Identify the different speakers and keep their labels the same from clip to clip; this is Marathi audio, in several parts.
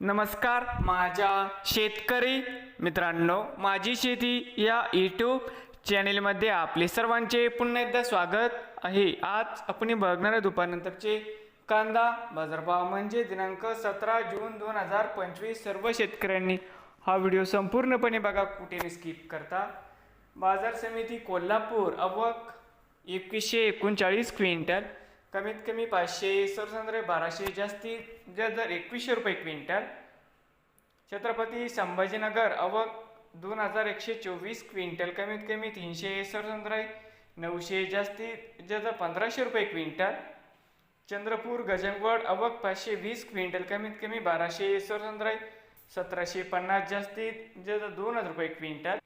Speaker 1: नमस्कार माझ्या शेतकरी मित्रांनो माझी शेती या यूट्यूब चॅनेलमध्ये आपले सर्वांचे पुन्हा एकदा स्वागत आहे. आज आपण बघणार आहे दुपारनंतरचे कांदा बाजारभाव म्हणजे दिनांक सतरा जून दोन हजार पंचवीस. सर्व शेतकऱ्यांनी हा व्हिडिओ संपूर्णपणे बघा कुठे स्किप करता. बाजार समिती कोल्हापूर अवक एकवीसशे एकोणचाळीस क्विंटल. कमीत कमी पाचशे सरसंद्रे बाराशे जास्तीत जास्त जर एकवीसशे रुपये क्विंटल. छत्रपती संभाजीनगर अवक दोन हजार एकशे चोवीस क्विंटल कमीत कमी तीनशे सरसंद्रे नऊशे जास्तीत जास्त पंधराशे रुपये क्विंटल. चंद्रपूर गजंगवड अवक पाचशे वीस क्विंटल कमीत कमी बाराशे सरसंद्रे सतराशे पन्नास जास्तीत जास्त दोन हजार रुपये क्विंटल.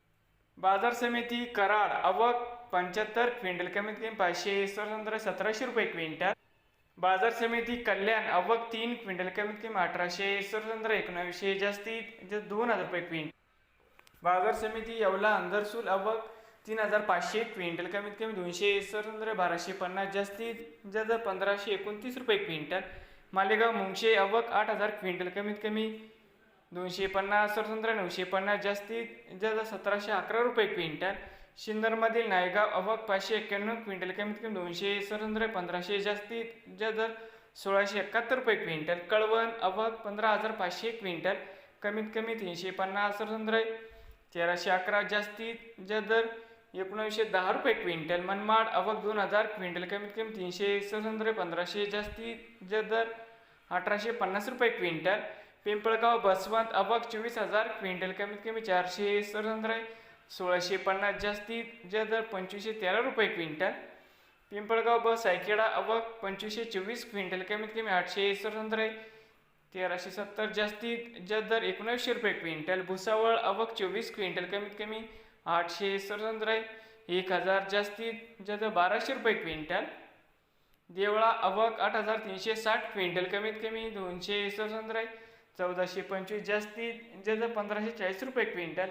Speaker 1: बाजार समिती कराड अवक पंच्याहत्तर क्विंटल कमीत कमी पाचशे सरसंद्रे सतराशे रुपये क्विंटल. बाजार समिती कल्याण अवक तीन क्विंटल कमीत कमी अठराशे सरसंद्रे एकोणावीसशे जास्तीत दोन हजार रुपये क्विंटल. बाजार समिती येवला अंदरसूल अवक तीन हजार पाचशे क्विंटल कमीत कमी दोनशे सरसंद्रे बाराशे पन्नास जास्तीत जास्त पंधराशे एकोणतीस रुपये क्विंटल. मालेगाव मुंगशे अवक आठ हजार क्विंटल कमीत कमी दोनशे पन्नास सरसंद्रे नऊशे पन्नास जास्तीत जास्त सतराशे अकरा रुपये क्विंटल. सिन्नरमधील नायगाव अवक पाचशे एक्क्याण्णव क्विंटल कमीत कमी दोनशे सरसंद्रे पंधराशे जास्तीत दर सोळाशे एकाहत्तर रुपये क्विंटल कळवण अवक पंधरा हजार पाचशे क्विंटल कमीत कमी तीनशे पन्नास सरसंद्रे तेराशे अकरा जास्तीत जास्त दर एकोणवीसशे दहा रुपये क्विंटल मनमाड अवक दोन हजार क्विंटल कमीत कमी तीनशे सरसंद्रे पंधराशे जास्तीत जास्त दर अठराशे पन्नास रुपये क्विंटल पिंपळगाव बसवंत अवक चोवीस हजार क्विंटल कमीत कमी चारशे सरसंद्रे सोळाशे पन्नास जास्तीत जास्त दर पंचवीसशे तेरा रुपये क्विंटल. पिंपळगाव बस सायकेडा अवक पंचवीसशे चोवीस क्विंटल. कमीत कमी आठशे सरसंद्रे तेराशे सत्तर जास्तीत जास्त दर एकोणीसशे रुपये क्विंटल. भुसावळ अवक चोवीस क्विंटल. कमीत कमी आठशे सरसंद्रे एक हजार जास्तीत जास्त बाराशे रुपये क्विंटल. देवळा अवक आठ हजार तीनशे साठ क्विंटल. कमीत कमी दोनशे सरसंद्रे चौदाशे पंचवीस जास्तीत जास्त पंधराशे चाळीस रुपये क्विंटल.